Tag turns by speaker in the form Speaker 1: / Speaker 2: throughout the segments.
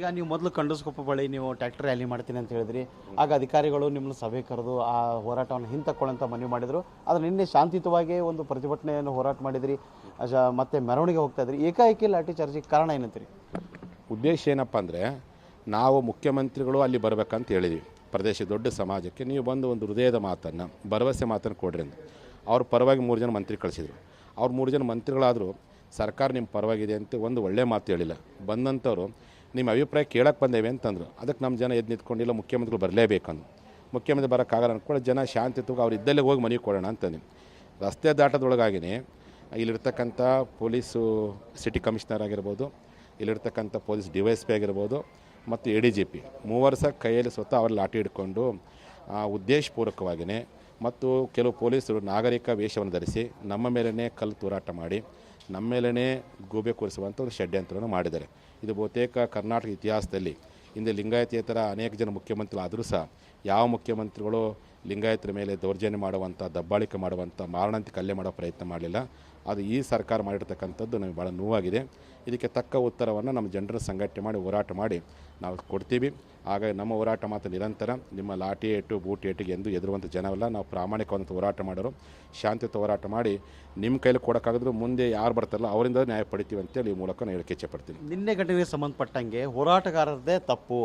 Speaker 1: ಈಗ ನೀವು ಮೊದಲು ಕಂಡಸ್ಕೊಪ್ಪ ಬಳಿ ನೀವು ಟ್ರ್ಯಾಕ್ಟರ್ ರ್ಯಾಲಿ ಮಾಡ್ತೀನಿ ಅಂತ ಹೇಳಿದ್ರಿ. ಆಗ ಅಧಿಕಾರಿಗಳು ನಿಮ್ಮನ್ನು ಸಭೆ ಕರೆದು ಆ ಹೋರಾಟವನ್ನು ಹಿಂತಕ್ಕೊಳ್ಳಂತ ಮನವಿ ಮಾಡಿದ್ರು. ಆದ್ರೆ ನಿನ್ನೆ ಶಾಂತಿಯುತವಾಗಿ ಒಂದು ಪ್ರತಿಭಟನೆಯನ್ನು ಹೋರಾಟ ಮಾಡಿದ್ರಿ. ಮತ್ತೆ ಮೆರವಣಿಗೆ ಹೋಗ್ತಾ ಇದ್ರಿ. ಏಕಾಏಕಿ ಲಾಠಿ ಚಾರ್ಜಿಗೆ ಕಾರಣ ಏನಂತೀರಿ?
Speaker 2: ಉದ್ದೇಶ ಏನಪ್ಪ ಅಂದರೆ, ನಾವು ಮುಖ್ಯಮಂತ್ರಿಗಳು ಅಲ್ಲಿ ಬರಬೇಕಂತ ಹೇಳಿದ್ವಿ. ಪ್ರದೇಶ ದೊಡ್ಡ ಸಮಾಜಕ್ಕೆ ನೀವು ಬಂದು ಒಂದು ಹೃದಯದ ಮಾತನ್ನು, ಭರವಸೆ ಮಾತನ್ನು ಕೊಡ್ರಿ ಅಂತ. ಅವ್ರ ಪರವಾಗಿ ಮೂರು ಜನ ಮಂತ್ರಿ ಕಳಿಸಿದ್ರು. ಅವ್ರು ಮೂರು ಜನ ಮಂತ್ರಿಗಳಾದರೂ, ಸರ್ಕಾರ ನಿಮ್ಮ ಪರವಾಗಿದೆ ಅಂತ ಒಂದು ಒಳ್ಳೆ ಮಾತು ಹೇಳಿಲ್ಲ. ಬಂದಂಥವ್ರು ನಿಮ್ಮ ಅಭಿಪ್ರಾಯ ಕೇಳಕ್ಕೆ ಬಂದೇವೆ ಅಂತಂದರು. ಅದಕ್ಕೆ ನಮ್ಮ ಜನ ಎದ್ದು ನಿಂತ್ಕೊಂಡಿಲ್ಲ ಮುಖ್ಯಮಂತ್ರಿಗಳು ಬರಲೇಬೇಕಂದು ಮುಖ್ಯಮಂತ್ರಿ ಬರೋಕ್ಕಾಗಲ್ಲ ಅಂದ್ಕೊಳ್ಳಿ ಜನ ಶಾಂತಿಯುತವಾಗಿ ಅವ್ರು ಇದ್ದಲ್ಲೇ ಹೋಗಿ ಮನೆಗೆ ಕೊಡೋಣ ಅಂತಂದು ರಸ್ತೆ ದಾಟದೊಳಗಾಗಿನೇ ಇಲ್ಲಿರ್ತಕ್ಕಂಥ ಪೊಲೀಸು, ಸಿಟಿ ಕಮಿಷನರ್ ಆಗಿರ್ಬೋದು, ಇಲ್ಲಿರ್ತಕ್ಕಂಥ police D Y S P ಆಗಿರ್ಬೋದು, ಮತ್ತು ಎ ಡಿ ಜಿ ಪಿ. ಮೂವರು ಸಹ ಕೈಯಲ್ಲಿ ಸ್ವತಃ ಅವ್ರು ಲಾಠಿ ಹಿಡ್ಕೊಂಡು ಉದ್ದೇಶಪೂರ್ವಕವಾಗಿಯೇ ಮತ್ತು ಕೆಲವು ಪೊಲೀಸರು ನಾಗರಿಕ ವೇಷವನ್ನು ಧರಿಸಿ ನಮ್ಮ ಮೇಲೇ ಕಲ್ಲು ತೂರಾಟ ಮಾಡಿ ನಮ್ಮ ಮೇಲೇ ಗೂಬೆ ಕೂರಿಸುವಂಥ ಒಂದು ಷಡ್ಯಂತ್ರವನ್ನು ಮಾಡಿದ್ದಾರೆ. ಇದು ಬಹುತೇಕ ಕರ್ನಾಟಕ ಇತಿಹಾಸದಲ್ಲಿ, ಹಿಂದೆ ಲಿಂಗಾಯತೇತರ ಅನೇಕ ಜನ ಮುಖ್ಯಮಂತ್ರಿಗಳಾದರೂ ಸಹ, ಯಾವ ಮುಖ್ಯಮಂತ್ರಿಗಳು ಲಿಂಗಾಯತರ ಮೇಲೆ ದೌರ್ಜನ್ಯ ಮಾಡುವಂಥ, ದಬ್ಬಾಳಿಕೆ ಮಾಡುವಂಥ ಮಾರಣಾಂತಿಕ ಕಲ್ಲೆ ಮಾಡೋ ಪ್ರಯತ್ನ ಮಾಡಲಿಲ್ಲ. ಅದು ಈ ಸರ್ಕಾರ ಮಾಡಿರ್ತಕ್ಕಂಥದ್ದು ನಮಗೆ ಭಾಳ ನೋವಾಗಿದೆ. ಇದಕ್ಕೆ ತಕ್ಕ ಉತ್ತರವನ್ನು ನಮ್ಮ ಜನರ ಸಂಘಟನೆ ಮಾಡಿ, ಹೋರಾಟ ಮಾಡಿ ನಾವು ಕೊಡ್ತೀವಿ. ಹಾಗಾಗಿ ನಮ್ಮ ಹೋರಾಟ ಮಾತ್ರ ನಿರಂತರ, ನಿಮ್ಮ ಲಾಠಿ ಏಟು, ಬೂಟಿ ಏಟಿಗೆ ಎಂದು ಎದುರುವಂಥ ಜನವಲ್ಲ. ನಾವು ಪ್ರಾಮಾಣಿಕವಾದಂಥ ಹೋರಾಟ ಮಾಡೋರು. ಶಾಂತಿಯುತ ಹೋರಾಟ ಮಾಡಿ, ನಿಮ್ಮ ಕೈಲಿ ಕೊಡೋಕ್ಕಾಗಿದ್ರು ಮುಂದೆ ಯಾರು ಬರ್ತಾರಲ್ಲ ಅವರಿಂದ ನ್ಯಾಯ ಪಡಿತೀವಿ ಅಂತೇಳಿ ಈ ಮೂಲಕ ನಾನು ಹೇಳಕ್ಕೆ ಇಚ್ಛೆಪಡ್ತೀನಿ
Speaker 1: ನಿನ್ನೆ ಘಟನೆಗೆ ಸಂಬಂಧಪಟ್ಟಂಗೆ ಹೋರಾಟಗಾರರದೇ ತಪ್ಪು.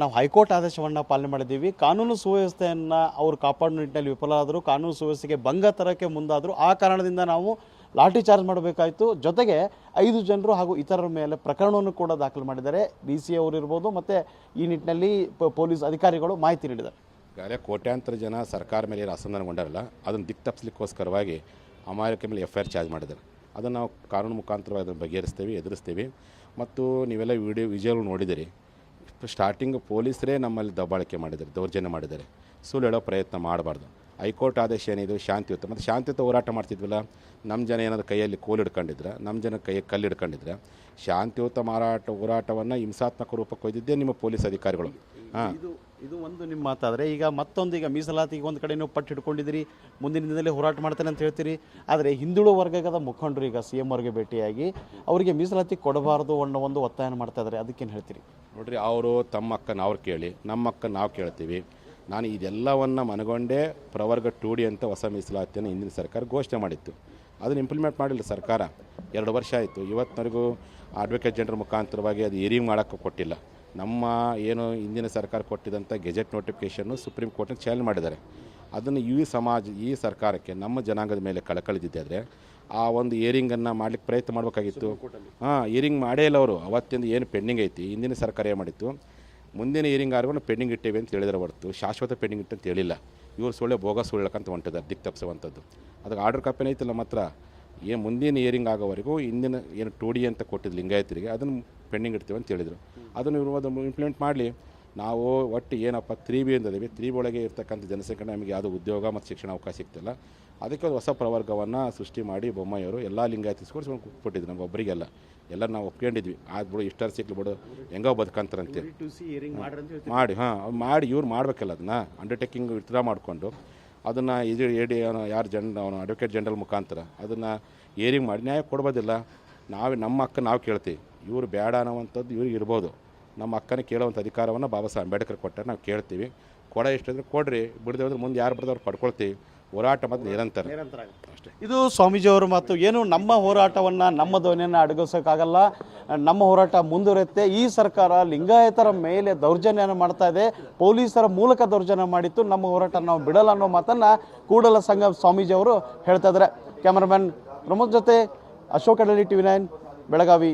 Speaker 1: ನಾವು ಹೈಕೋರ್ಟ್ ಆದೇಶವನ್ನು ಪಾಲನೆ ಮಾಡಿದ್ದೀವಿ. ಕಾನೂನು ಸುವ್ಯವಸ್ಥೆಯನ್ನು ಅವರು ಕಾಪಾಡೋ ನಿಟ್ಟಿನಲ್ಲಿ ವಿಫಲರಾದರು, ಕಾನೂನು ಸುವ್ಯವಸ್ಥೆಗೆ ಭಂಗ ತರಕ್ಕೆ ಮುಂದಾದರು. ಆ ಕಾರಣದಿಂದ ನಾವು ಲಾಠಿ ಚಾರ್ಜ್ ಮಾಡಬೇಕಾಯಿತು. ಜೊತೆಗೆ ಐದು ಜನರು ಹಾಗೂ ಇತರರ ಮೇಲೆ ಪ್ರಕರಣವನ್ನು ಕೂಡ ದಾಖಲು ಮಾಡಿದ್ದಾರೆ. ಡಿ ಸಿ ಅವರು ಇರ್ಬೋದು ಮತ್ತು ಈ ನಿಟ್ಟಿನಲ್ಲಿ ಪೊಲೀಸ್ ಅಧಿಕಾರಿಗಳು ಮಾಹಿತಿ ನೀಡಿದ್ದಾರೆ.
Speaker 2: ಈಗಾಗಲೇ ಕೋಟ್ಯಾಂತರ ಜನ ಸರ್ಕಾರ ಮೇಲೆ ಅಸಮಾಧಾನಗೊಂಡಾರಲ್ಲ ಅದನ್ನು ದಿಕ್ ತಪ್ಪಿಸ್ಲಿಕ್ಕೋಸ್ಕರವಾಗಿ ಅಮಾಯಕ ಮೇಲೆ ಎಫ್ ಐ ಚಾರ್ಜ್ ಮಾಡಿದ್ದಾರೆ. ಅದನ್ನು ನಾವು ಕಾನೂನು ಮುಖಾಂತರವಾಗಿ ಅದನ್ನು ಬಗೆಹರಿಸ್ತೇವೆ, ಎದುರಿಸ್ತೇವೆ. ಮತ್ತು ನೀವೆಲ್ಲ ವಿಡಿಯೋ, ವಿಜಯಗಳು ನೋಡಿದಿರಿ ಸ್ಟಾರ್ಟಿಂಗ್ ಪೊಲೀಸರೇ ನಮ್ಮಲ್ಲಿ ದಬ್ಬಾಳಿಕೆ ಮಾಡಿದ್ದಾರೆ ದೌರ್ಜನ್ಯ ಮಾಡಿದ್ದಾರೆ. ಸುಳ್ಳು ಹೇಳೋ ಪ್ರಯತ್ನ ಮಾಡಬಾರ್ದು. ಹೈಕೋರ್ಟ್ ಆದೇಶ ಏನಿದು ಶಾಂತಿಯುತ ಮತ್ತು ಶಾಂತಿಯುತ ಹೋರಾಟ ಮಾಡ್ತಿದ್ವಲ್ಲ ನಮ್ಮ ಜನ ಏನಾದರೂ ಕೈಯಲ್ಲಿ ಕೋಲು ಹಿಡ್ಕೊಂಡಿದ್ರೆ ನಮ್ಮ ಜನ ಕೈಯಲ್ಲಿ ಕಲ್ಲು ಹಿಡ್ಕೊಂಡಿದ್ರೆ ಶಾಂತಿಯುತ ಮಾರಾಟ ಹೋರಾಟವನ್ನು ಹಿಂಸಾತ್ಮಕ ರೂಪಕ್ಕೆ ಒಯ್ದಿದ್ದೇ ನಿಮ್ಮ ಪೊಲೀಸ್ ಅಧಿಕಾರಿಗಳು. ಹಾಂ.
Speaker 1: ಇದು ಒಂದು ನಿಮ್ಮ ಮಾತಾದರೆ. ಈಗ ಮತ್ತೊಂದು ಈಗ ಮೀಸಲಾತಿಗೆ ಒಂದು ಕಡೆ ನೀವು ಪಟ್ಟು ಹಿಡ್ಕೊಂಡಿದ್ದೀರಿ. ಮುಂದಿನ ದಿನದಲ್ಲಿ ಹೋರಾಟ ಮಾಡ್ತೇನೆ ಅಂತ ಹೇಳ್ತೀರಿ. ಆದರೆ ಹಿಂದುಳು ವರ್ಗದ ಮುಖಂಡರು ಈಗ ಸಿ ಎಂ ಅವ್ರಿಗೆ ಭೇಟಿಯಾಗಿ ಅವರಿಗೆ ಮೀಸಲಾತಿ ಕೊಡಬಾರದು ಅನ್ನೋ ಒಂದು ಒತ್ತಾಯನ ಮಾಡ್ತಾ ಇದ್ದಾರೆ ಅದಕ್ಕೇನು ಹೇಳ್ತೀರಿ?
Speaker 2: ನೋಡ್ರಿ, ಅವರು ತಮ್ಮ ಅಕ್ಕನ ಅವ್ರು ಕೇಳಿ, ನಮ್ಮ ಅಕ್ಕ ನಾವು ಕೇಳ್ತೀವಿ. ನಾನು ಇದೆಲ್ಲವನ್ನು ಮನಗೊಂಡೇ ಪ್ರವರ್ಗ ಟು ಡಿ ಅಂತ ಹೊಸ ಮೀಸಲಾತಿಯನ್ನು ಹಿಂದಿನ ಸರ್ಕಾರ ಘೋಷಣೆ ಮಾಡಿತ್ತು. ಅದನ್ನು ಇಂಪ್ಲಿಮೆಂಟ್ ಮಾಡಿಲ್ಲ ಸರ್ಕಾರ. ಎರಡು ವರ್ಷ ಆಯಿತು. ಇವತ್ತಿನವರೆಗೂ ಅಡ್ವೊಕೇಟ್ ಜನರ ಮುಖಾಂತರವಾಗಿ ಅದು ಏರಿಂಗ್ ಮಾಡೋಕ್ಕೆ ಕೊಟ್ಟಿಲ್ಲ. ನಮ್ಮ ಏನು ಹಿಂದಿನ ಸರ್ಕಾರ ಕೊಟ್ಟಿದ್ದಂಥ ಗೆಜೆಟ್ ನೋಟಿಫಿಕೇಷನ್ನು ಸುಪ್ರೀಂ ಕೋರ್ಟ್ನ ಚಾಲೆಂಜ್ ಮಾಡಿದ್ದಾರೆ. ಅದನ್ನು ಈ ಸಮಾಜ ಈ ಸರ್ಕಾರಕ್ಕೆ ನಮ್ಮ ಜನಾಂಗದ ಮೇಲೆ ಕಳಕಳಿದಿದ್ದರೆ ಆ ಒಂದು ಏರಿಂಗನ್ನು ಮಾಡ್ಲಿಕ್ಕೆ ಪ್ರಯತ್ನ ಮಾಡಬೇಕಾಗಿತ್ತು. ಹಾಂ ಏರಿಂಗ್ ಮಾಡೇ ಇಲ್ಲ ಅವರು. ಅವತ್ತಿಂದ ಏನು ಪೆಂಡಿಂಗ್ ಐತಿ ಹಿಂದಿನ ಸರ್ಕಾರ ಏನು ಮಾಡಿತ್ತು? ಮುಂದಿನ ಏರಿಂಗ್ ಆರ್ಗೂ ಪೆಂಡಿಂಗ್ ಇಟ್ಟೇವೆ ಅಂತ ಹೇಳಿದ್ರೆ ಹೊರತು ಶಾಶ್ವತ ಪೆಂಡಿಂಗ್ ಇಟ್ಟು ಅಂತ ಹೇಳಿಲ್ಲ. ಇವರು ಸುಳ್ಳೆ ಭೋಗ ಸುಳ್ಳಕ್ಕಂತ ಹೊಂಟಿದ್ದಾರೆ ದಿಕ್ ತಪ್ಪಿಸುವಂಥದ್ದು. ಅದಕ್ಕೆ ಆರ್ಡರ್ ಕಾಪಿನ ಐತಿಲ್ಲ ಮಾತ್ರ? ಏನು ಮುಂದಿನ ಏರಿಂಗ್ ಆಗೋವರೆಗೂ ಹಿಂದಿನ ಏನು ಟೋಡಿ ಡಿ ಅಂತ ಕೊಟ್ಟಿದ್ದು ಲಿಂಗಾಯತರಿಗೆ ಅದನ್ನು ಪೆಂಡಿಂಗ್ ಇಡ್ತೀವಿ ಅಂತ ಹೇಳಿದರು. ಅದನ್ನು ಇವರು ಅದನ್ನು ಇಂಪ್ಲಿಮೆಂಟ್ ಮಾಡಲಿ. ನಾವು ಒಟ್ಟು ಏನಪ್ಪ ತ್ರೀ ಬಿ ಅಂದಿದ್ದೀವಿ ತ್ರೀ ಬಿ ಒಳಗೆ ಇರ್ತಕ್ಕಂಥ ಜನಸಂಖ್ಯೆ ನಮಗೆ ಯಾವುದೋ ಉದ್ಯೋಗ ಮತ್ತು ಶಿಕ್ಷಣ ಅವಕಾಶ ಸಿಗ್ತಿಲ್ಲ. ಅದಕ್ಕೆ ಒಂದು ಹೊಸ ಪ್ರವರ್ಗವನ್ನು ಸೃಷ್ಟಿ ಮಾಡಿ ಬೊಮ್ಮಾಯಿಯವರು ಎಲ್ಲ ಲಿಂಗಾಯತ ಸ್ಕೂಲ್ಸ್ ಕೊಟ್ಟಿದ್ರು ನಮ್ಗೆ ಒಬ್ಬರಿಗೆಲ್ಲ ಎಲ್ಲ ನಾವು ಒಪ್ಕೊಂಡಿದ್ವಿ. ಆದ್ ಬಿಡು ಇಷ್ಟಾರು ಸಿಕ್ಲಿ ಬಿಡು ಹೆಂಗೋ ಬದುಕಂತಾರಂತೆ ಮಾಡಿ ಹಾಂ ಮಾಡಿ ಇವ್ರು ಮಾಡಬೇಕಲ್ಲ ಅದನ್ನು. ಅಂಡರ್ಟೇಕಿಂಗ್ ವಿತ್ಡ್ರಾ ಮಾಡಿಕೊಂಡು. ಅದನ್ನು ಇದು ಎಡಿ ಯಾರು ಜನ್ ಅವನು ಅಡ್ವೊಕೇಟ್ ಜನರಲ್ ಮುಖಾಂತರ ಅದನ್ನು ಏರಿಂಗ್ ಮಾಡಿ. ನ್ಯಾಯ ಕೊಡ್ಬೋದಿಲ್ಲ. ನಾವು ನಮ್ಮ ಅಕ್ಕ ನಾವು ಕೇಳ್ತೀವಿ. ಇವರು ಬೇಡ ಅನ್ನೋವಂಥದ್ದು ಇವ್ರಿಗೆ ಇರ್ಬೋದು. ನಮ್ಮ ಅಕ್ಕನ ಕೇಳುವಂಥ ಅಧಿಕಾರವನ್ನು ಬಾಬಾ ಸಾಹೇಬ್ ಅಂಬೇಡ್ಕರ್ ಕೊಟ್ಟರೆ ನಾವು ಕೇಳ್ತೀವಿ. ಕೊಡ ಎಷ್ಟಿದ್ರೆ ಕೊಡ್ರಿ ಬಿಡದೆ ಮುಂದೆ ಯಾರು ಬಿಡ್ದವ್ರು ಪಡ್ಕೊಳ್ತೀವಿ. ಹೋರಾಟ ಮತ್ತು ನಿರಂತರ. ಅಷ್ಟೇ.
Speaker 1: ಇದು ಸ್ವಾಮೀಜಿಯವರು ಮತ್ತು ಏನು ನಮ್ಮ ಹೋರಾಟವನ್ನು ನಮ್ಮ ಧ್ವನಿಯನ್ನು ಅಡಗಿಸೋಕ್ಕಾಗಲ್ಲ. ನಮ್ಮ ಹೋರಾಟ ಮುಂದುವರಿಯುತ್ತೆ. ಈ ಸರ್ಕಾರ ಲಿಂಗಾಯತರ ಮೇಲೆ ದೌರ್ಜನ್ಯನ ಮಾಡ್ತಾ ಇದೆ. ಪೊಲೀಸರ ಮೂಲಕ ದೌರ್ಜನ್ಯ ಮಾಡಿತ್ತು. ನಮ್ಮ ಹೋರಾಟ ನಾವು ಬಿಡಲ್ಲ ಅನ್ನೋ ಮಾತನ್ನು ಕೂಡಲ ಸಂಘ ಸ್ವಾಮೀಜಿಯವರು ಹೇಳ್ತಾ ಇದ್ದಾರೆ. ಕ್ಯಾಮರಾಮನ್ ಪ್ರಮೋದ್ ಜೊತೆ ಅಶೋಕ ಅಡಲಿ ಟಿವಿ ನೈನ್ ಬೆಳಗಾವಿ.